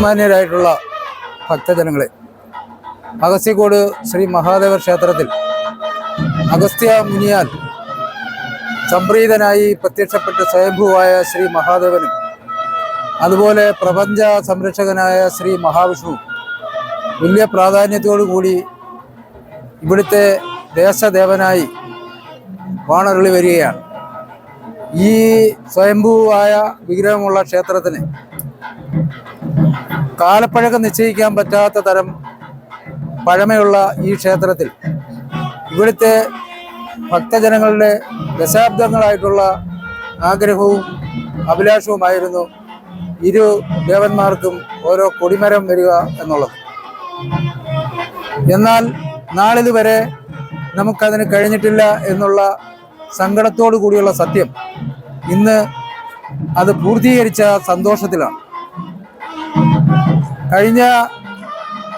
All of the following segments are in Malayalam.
ബഹുമാന്യരായിട്ടുള്ള ഭക്തജനങ്ങളെ. അഗസ്ത്യക്കോട് ശ്രീ മഹാദേവ ക്ഷേത്രത്തിൽ അഗസ്ത്യ മുനിയാൽ സംപ്രീതനായി പ്രത്യക്ഷപ്പെട്ട സ്വയംഭുവായ ശ്രീ മഹാദേവനും അതുപോലെ പ്രപഞ്ച സംരക്ഷകനായ ശ്രീ മഹാവിഷ്ണു വലിയ പ്രാധാന്യത്തോടു കൂടി ഇവിടുത്തെ ദേശദേവനായി വാണരുളി വരികയാണ്. ഈ സ്വയംഭൂവായ വിഗ്രഹമുള്ള ക്ഷേത്രത്തിന് കാലപ്പഴക്കം നിശ്ചയിക്കാൻ പറ്റാത്ത തരം പഴമയുള്ള ഈ ക്ഷേത്രത്തിൽ ഇവിടുത്തെ ഭക്തജനങ്ങളുടെ ദശാബ്ദങ്ങളായിട്ടുള്ള ആഗ്രഹവും അഭിലാഷവുമായിരുന്നു ഇരു ദേവന്മാർക്കും ഓരോ കൊടിമരം വരിക എന്നുള്ളത്. എന്നാൽ നാളിതുവരെ നമുക്കതിന് കഴിഞ്ഞിട്ടില്ല എന്നുള്ള സങ്കടത്തോടു കൂടിയുള്ള സത്യം ഇന്ന് അത് പൂർത്തീകരിച്ച സന്തോഷത്തിലാണ്. കഴിഞ്ഞ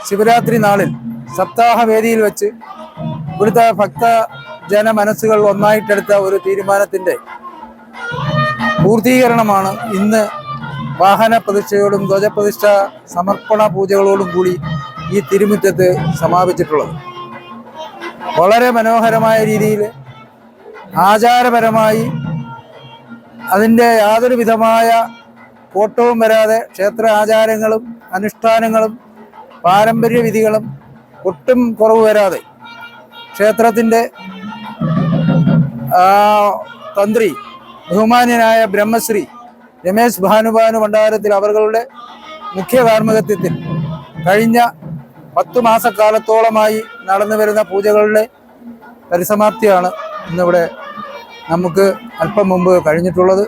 ശിവരാത്രി നാളിൽ സപ്താഹവേദിയിൽ വെച്ച് ഇവിടുത്തെ ഭക്ത ജന മനസ്സുകൾ ഒന്നായിട്ടെടുത്ത ഒരു തീരുമാനത്തിന്റെ പൂർത്തീകരണമാണ് ഇന്ന് വാഹന പ്രതിഷ്ഠയോടും ധ്വജപ്രതിഷ്ഠ സമർപ്പണ പൂജകളോടും കൂടി ഈ തിരുമുറ്റത്ത് സമാപിച്ചിട്ടുള്ളത്. വളരെ മനോഹരമായ രീതിയിൽ ആചാരപരമായി അതിന്റെ യാതൊരു വിധമായ ഓട്ടവും വരാതെ ക്ഷേത്ര ആചാരങ്ങളും അനുഷ്ഠാനങ്ങളും പാരമ്പര്യ വിധികളും ഒട്ടും കുറവ് വരാതെ ക്ഷേത്രത്തിന്റെ തന്ത്രി ബഹുമാന്യനായ ബ്രഹ്മശ്രീ രമേശ് ഭാനുഭാനു ഭണ്ഡാരത്തിൽ അവരുടെ മുഖ്യ കാർമ്മികത്വത്തിൽ കഴിഞ്ഞ പത്തു മാസക്കാലത്തോളമായി നടന്നു വരുന്ന പൂജകളുടെ പരിസമാപ്തിയാണ് ഇന്നിവിടെ നമുക്ക് അല്പം മുമ്പ് കഴിഞ്ഞിട്ടുള്ളത്.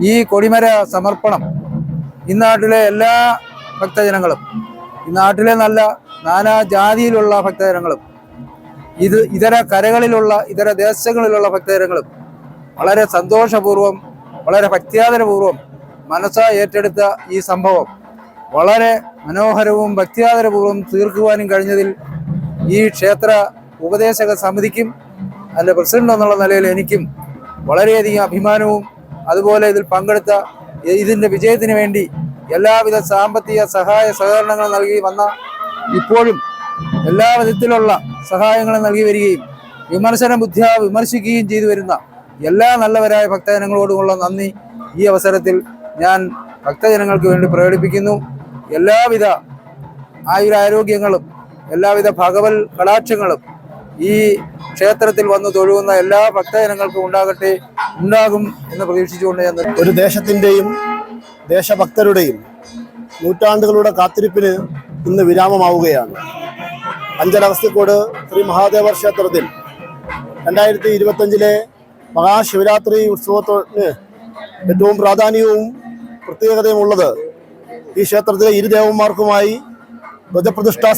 ഈ കൊടിമര സമർപ്പണം ഈ നാട്ടിലെ എല്ലാ ഭക്തജനങ്ങളും ഈ നാട്ടിലെ നല്ല നാനാ ജാതിയിലുള്ള ഭക്തജനങ്ങളും ഇത് ഇതര കരകളിലുള്ള ഇതര ദേശങ്ങളിലുള്ള ഭക്തജനങ്ങളും വളരെ സന്തോഷപൂർവം വളരെ ഭക്തിയാദരപൂർവം മനസ്സാ ഏറ്റെടുത്ത ഈ സംഭവം. വളരെ മനോഹരവും ഭക്തിയാദരപൂർവം തീർക്കുവാനും കഴിഞ്ഞതിൽ ഈ ക്ഷേത്ര ഉപദേശക സമിതിക്കും അതിന്റെ പ്രസിഡന്റ് എന്നുള്ള നിലയിൽ എനിക്കും വളരെയധികം അഭിമാനവും അതുപോലെ ഇതിൽ പങ്കെടുത്ത ഇതിന്റെ വിജയത്തിന് വേണ്ടി എല്ലാവിധ സാമ്പത്തിക സഹായ സഹകരണങ്ങൾ നൽകി വന്ന ഇപ്പോഴും എല്ലാ വിധത്തിലുള്ള സഹായങ്ങളും നൽകി വരികയും വിമർശന ബുദ്ധിയ വിമർശിക്കുകയും ചെയ്തു വരുന്ന എല്ലാ നല്ലവരായ ഭക്തജനങ്ങളോടുമുള്ള നന്ദി. ഈ അവസരത്തിൽ ഞാൻ ഭക്തജനങ്ങൾക്ക് വേണ്ടി പ്രകടിപ്പിക്കുന്നു. എല്ലാവിധ ആയുരാരോഗ്യങ്ങളും എല്ലാവിധ ഭഗവൽ കടാക്ഷങ്ങളും ഈ ക്ഷേത്രത്തിൽ വന്ന് തൊഴുകുന്ന എല്ലാ ഭക്തജനങ്ങൾക്കും ഉണ്ടാകട്ടെ ഉണ്ടാകും എന്ന് പ്രതീക്ഷിച്ചുകൊണ്ട് ഞാൻ ഒരു ദേശത്തിന്റെയും ദേശഭക്തരുടെയും നൂറ്റാണ്ടുകളുടെ കാത്തിരിപ്പിന് ഇന്ന് വിരാമമാവുകയാണ്. അഞ്ചലഗസ്തിക്കോട് ശ്രീ മഹാദേവ ക്ഷേത്രത്തിൽ രണ്ടായിരത്തി ഇരുപത്തഞ്ചിലെ മഹാശിവരാത്രി ഉത്സവത്തിന് ഏറ്റവും പ്രാധാന്യവും പ്രത്യേകതയും ഉള്ളത് ഈ ക്ഷേത്രത്തിലെ ഇരു ദേവന്മാർക്കുമായി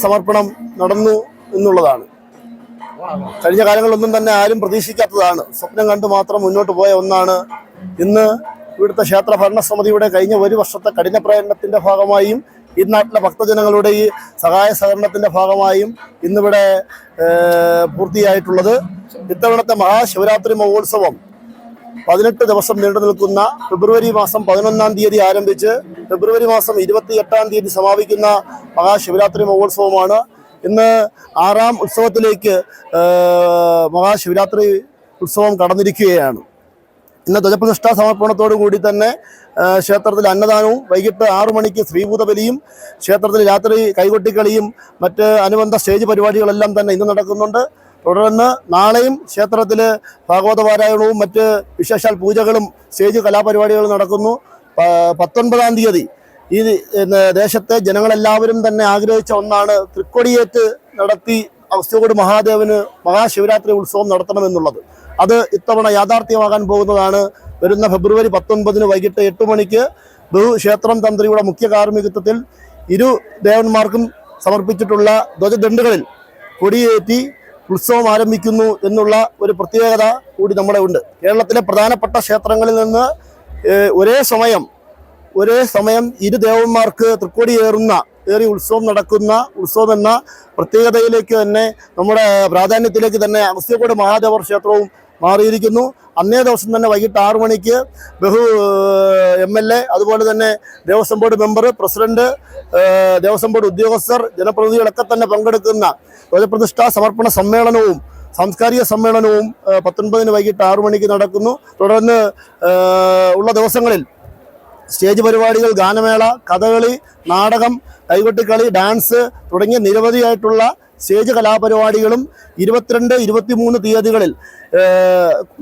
സമർപ്പണം നടന്നു എന്നുള്ളതാണ്. കഴിഞ്ഞ കാലങ്ങളൊന്നും തന്നെ ആരും പ്രതീക്ഷിക്കാത്തതാണ്. സ്വപ്നം കണ്ടു മാത്രം മുന്നോട്ട് പോയ ഒന്നാണ്. ഇന്ന് ഇവിടുത്തെ ക്ഷേത്ര ഭരണസമിതിയുടെ കഴിഞ്ഞ ഒരു വർഷത്തെ കഠിന പ്രയത്നത്തിന്റെ ഭാഗമായും ഈ നാട്ടിലെ ഭക്തജനങ്ങളുടെ ഈ സഹായ സഹകരണത്തിന്റെ ഭാഗമായും ഇന്നിവിടെ പൂർത്തിയായിട്ടുള്ളത്. ഇത്തവണത്തെ മഹാശിവരാത്രി മഹോത്സവം പതിനെട്ട് ദിവസം നീണ്ടു നിൽക്കുന്ന ഫെബ്രുവരി മാസം പതിനൊന്നാം തീയതി ആരംഭിച്ച് ഫെബ്രുവരി മാസം ഇരുപത്തി എട്ടാം തീയതി സമാപിക്കുന്ന മഹാശിവരാത്രി മഹോത്സവമാണ്. ഇന്ന് ആറാം ഉത്സവത്തിലേക്ക് മഹാശിവരാത്രി ഉത്സവം കടന്നിരിക്കുകയാണ്. ഇന്ന് ധ്വജപ്രതിഷ്ഠാ സമർപ്പണത്തോടു കൂടി തന്നെ ക്ഷേത്രത്തിൽ അന്നദാനവും വൈകിട്ട് ആറു മണിക്ക് ശ്രീഭൂതബലിയും ക്ഷേത്രത്തിൽ രാത്രി കൈകൊട്ടിക്കളിയും മറ്റ് അനുബന്ധ സ്റ്റേജ് പരിപാടികളെല്ലാം തന്നെ ഇന്ന് നടക്കുന്നുണ്ട്. തുടർന്ന് നാളെയും ക്ഷേത്രത്തിൽ ഭാഗവത പാരായണവും മറ്റ് വിശേഷാൽ പൂജകളും സ്റ്റേജ് കലാപരിപാടികളും നടക്കുന്നു. പത്തൊൻപതാം തീയതി ഈ ദേശത്തെ ജനങ്ങളെല്ലാവരും തന്നെ ആഗ്രഹിച്ച ഒന്നാണ് തൃക്കൊടിയേറ്റ് നടത്തി അവസ്ഥയോട് മഹാദേവന് മഹാശിവരാത്രി ഉത്സവം നടത്തണമെന്നുള്ളത്. അത് ഇത്തവണ യാഥാർത്ഥ്യമാകാൻ പോകുന്നതാണ്. വരുന്ന ഫെബ്രുവരി പത്തൊൻപതിന് വൈകിട്ട് എട്ട് മണിക്ക് ബഹുക്ഷേത്രം തന്ത്രിയുടെ മുഖ്യ കാർമ്മികത്വത്തിൽ ഇരു ദേവന്മാർക്കും സമർപ്പിച്ചിട്ടുള്ള ധ്വജദണ്ഡുകളിൽ കൊടിയേറ്റി ഉത്സവം ആരംഭിക്കുന്നു എന്നുള്ള ഒരു പ്രത്യേകത കൂടി നമ്മുടെ ഉണ്ട്. കേരളത്തിലെ പ്രധാനപ്പെട്ട ക്ഷേത്രങ്ങളിൽ നിന്ന് ഒരേ സമയം ഒരേ സമയം ഇരു ദേവന്മാർക്ക് തൃക്കൊടിയേറുന്ന ഏറി ഉത്സവം നടക്കുന്ന ഉത്സവം എന്ന പ്രത്യേകതയിലേക്ക് തന്നെ നമ്മുടെ പ്രാധാന്യത്തിലേക്ക് തന്നെ അഗസ്ത്യക്കോട് മഹാദേവർ ക്ഷേത്രവും മാറിയിരിക്കുന്നു. അന്നേ ദിവസം തന്നെ വൈകിട്ട് ആറു മണിക്ക് ബഹു എം എൽ എ അതുപോലെ തന്നെ Devaswom board member president Devaswom board ഉദ്യോഗസ്ഥർ ജനപ്രതിനിധികളൊക്കെ തന്നെ പങ്കെടുക്കുന്ന ധ്വജപ്രതിഷ്ഠാ സമർപ്പണ സമ്മേളനവും സാംസ്കാരിക സമ്മേളനവും പത്തൊൻപതിന് വൈകിട്ട് ആറു മണിക്ക് നടക്കുന്നു. തുടർന്ന് ഉള്ള ദിവസങ്ങളിൽ സ്റ്റേജ് പരിപാടികൾ ഗാനമേള കഥകളി നാടകം കൈകൊട്ടിക്കളി ഡാൻസ് തുടങ്ങിയ നിരവധിയായിട്ടുള്ള സ്റ്റേജ് കലാപരിപാടികളും ഇരുപത്തിരണ്ട് ഇരുപത്തിമൂന്ന് തീയതികളിൽ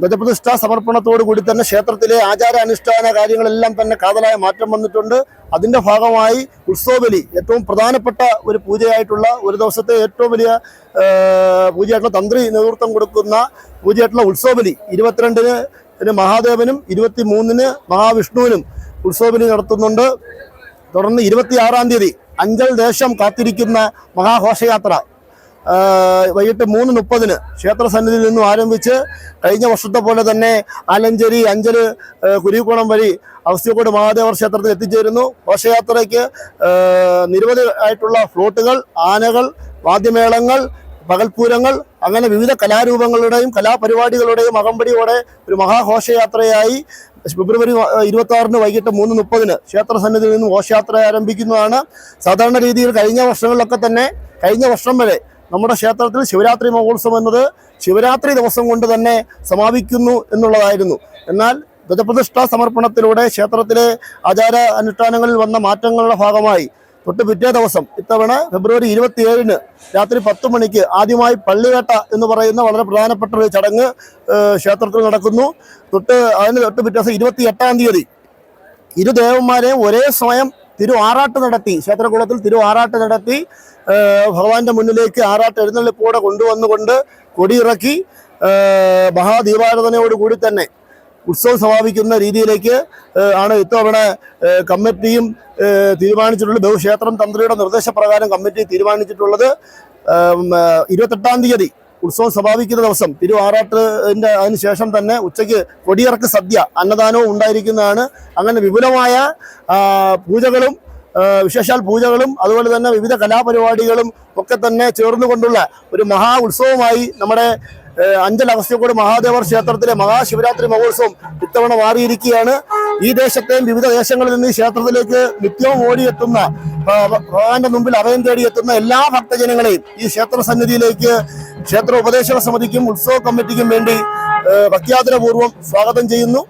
ഗജപ്രതിഷ്ഠാ സമർപ്പണത്തോടു കൂടി തന്നെ ക്ഷേത്രത്തിലെ ആചാര അനുഷ്ഠാന കാര്യങ്ങളെല്ലാം തന്നെ കാതലായ മാറ്റം വന്നിട്ടുണ്ട്. അതിന്റെ ഭാഗമായി ഉത്സവബലി ഏറ്റവും പ്രധാനപ്പെട്ട ഒരു പൂജയായിട്ടുള്ള ഒരു ദിവസത്തെ ഏറ്റവും വലിയ പൂജയായിട്ടുള്ള തന്ത്രി നേതൃത്വം കൊടുക്കുന്ന പൂജയായിട്ടുള്ള ഉത്സവബലി ഇരുപത്തിരണ്ടിന് മഹാദേവനും ഇരുപത്തി മൂന്നിന് മഹാവിഷ്ണുവിനും ഉത്സവബലി നടത്തുന്നുണ്ട്. തുടർന്ന് ഇരുപത്തിയാറാം തീയതി അഞ്ചൽ ദേശം കാത്തിരിക്കുന്ന മഹാഘോഷയാത്ര വൈകിട്ട് മൂന്ന് മുപ്പതിന് ക്ഷേത്ര സന്നിധിയിൽ നിന്നും ആരംഭിച്ച് കഴിഞ്ഞ വർഷത്തെ പോലെ തന്നെ ആലഞ്ചേരി അഞ്ചൽ കുരിക്കുളം വഴി അവസ്ഥയോട് മഹാദേവർ ക്ഷേത്രത്തിൽ എത്തിച്ചേരുന്നു. ഘോഷയാത്രയ്ക്ക് നിരവധി ആയിട്ടുള്ള ഫ്ലോട്ടുകൾ ആനകൾ വാദ്യമേളങ്ങൾ പകൽപൂരങ്ങൾ അങ്ങനെ വിവിധ കലാരൂപങ്ങളുടെയും കലാപരിപാടികളുടെയും അകമ്പടിയോടെ ഒരു മഹാഘോഷയാത്രയായി ഫെബ്രുവരി ഇരുപത്തി ആറിന് വൈകിട്ട് മൂന്ന് മുപ്പതിന് ക്ഷേത്ര സന്നിധിയിൽ നിന്നും ഘോഷയാത്ര ആരംഭിക്കുന്നതാണ്. സാധാരണ രീതിയിൽ കഴിഞ്ഞ വർഷങ്ങളിലൊക്കെ തന്നെ കഴിഞ്ഞ വർഷം വരെ നമ്മുടെ ക്ഷേത്രത്തിൽ ശിവരാത്രി മഹോത്സവം എന്നത് ശിവരാത്രി ദിവസം കൊണ്ട് തന്നെ സമാപിക്കുന്നു എന്നുള്ളതായിരുന്നു. എന്നാൽ ധ്വജപ്രതിഷ്ഠാ സമർപ്പണത്തിലൂടെ ക്ഷേത്രത്തിലെ ആചാര അനുഷ്ഠാനങ്ങളിൽ വന്ന മാറ്റങ്ങളുടെ ഭാഗമായി തൊട്ട് പിറ്റേ ദിവസം ഇത്തവണ ഫെബ്രുവരി ഇരുപത്തിയേഴിന് രാത്രി പത്ത് മണിക്ക് ആദ്യമായി പള്ളിവേട്ട എന്ന് പറയുന്ന വളരെ പ്രധാനപ്പെട്ട ഒരു ചടങ്ങ് ക്ഷേത്രത്തിൽ നടക്കുന്നു. തൊട്ട് അതിന് തൊട്ട് പിറ്റേ ദിവസം ഇരുപത്തി എട്ടാം തീയതി ഇരു ദേവന്മാരെയും ഒരേ സമയം തിരു ആറാട്ട് നടത്തി ക്ഷേത്രകുളത്തിൽ തിരു ആറാട്ട് നടത്തി ഭഗവാന്റെ മുന്നിലേക്ക് ആറാട്ട് എഴുന്നള്ളിപ്പോടെ കൊണ്ടുവന്നുകൊണ്ട് കൊടിയിറക്കി മഹാദീപാരാധനയോടുകൂടി മഹാദീപാരാധനയോട് കൂടി തന്നെ ഉത്സവം സമാപിക്കുന്ന രീതിയിലേക്ക് ആണ് ഇത്തവണ കമ്മിറ്റിയും തീരുമാനിച്ചിട്ടുള്ളത് ബഹുക്ഷേത്രം തന്ത്രിയുടെ നിർദ്ദേശപ്രകാരം കമ്മിറ്റി തീരുമാനിച്ചിട്ടുള്ളത്. ഇരുപത്തെട്ടാം തീയതി ഉത്സവം സമാപിക്കുന്ന ദിവസം തിരുവാറാട്ടിന്റെ അതിനുശേഷം അതിന് ശേഷം തന്നെ ഉച്ചയ്ക്ക് കൊടിയിറക്ക് സദ്യ അന്നദാനവും ഉണ്ടായിരിക്കുന്നതാണ്. അങ്ങനെ വിപുലമായ പൂജകളും വിശേഷാൽ പൂജകളും അതുപോലെ തന്നെ വിവിധ കലാപരിപാടികളും ഒക്കെ തന്നെ ചേർന്നുകൊണ്ടുള്ള ഒരു മഹാ ഉത്സവമായി നമ്മുടെ അഞ്ചൽ അഗസ്ത്യക്കോട് മഹാദേവർ ക്ഷേത്രത്തിലെ മഹാശിവരാത്രി മഹോത്സവം ഇത്തവണ മാറിയിരിക്കുകയാണ്. ഈ ദേശത്തെയും വിവിധ ദേശങ്ങളിൽ നിന്ന് ക്ഷേത്രത്തിലേക്ക് നിത്യവും ഓടിയെത്തുന്ന ഭഗവാന്റെ മുമ്പിൽ അഭയം തേടിയെത്തുന്ന എല്ലാ ഭക്തജനങ്ങളെയും ഈ ക്ഷേത്ര സന്നിധിയിലേക്ക് ക്ഷേത്ര ഉപദേശക സമിതിക്കും ഉത്സവ കമ്മിറ്റിക്കും വേണ്ടി ഭക്യാദരപൂർവം സ്വാഗതം ചെയ്യുന്നു.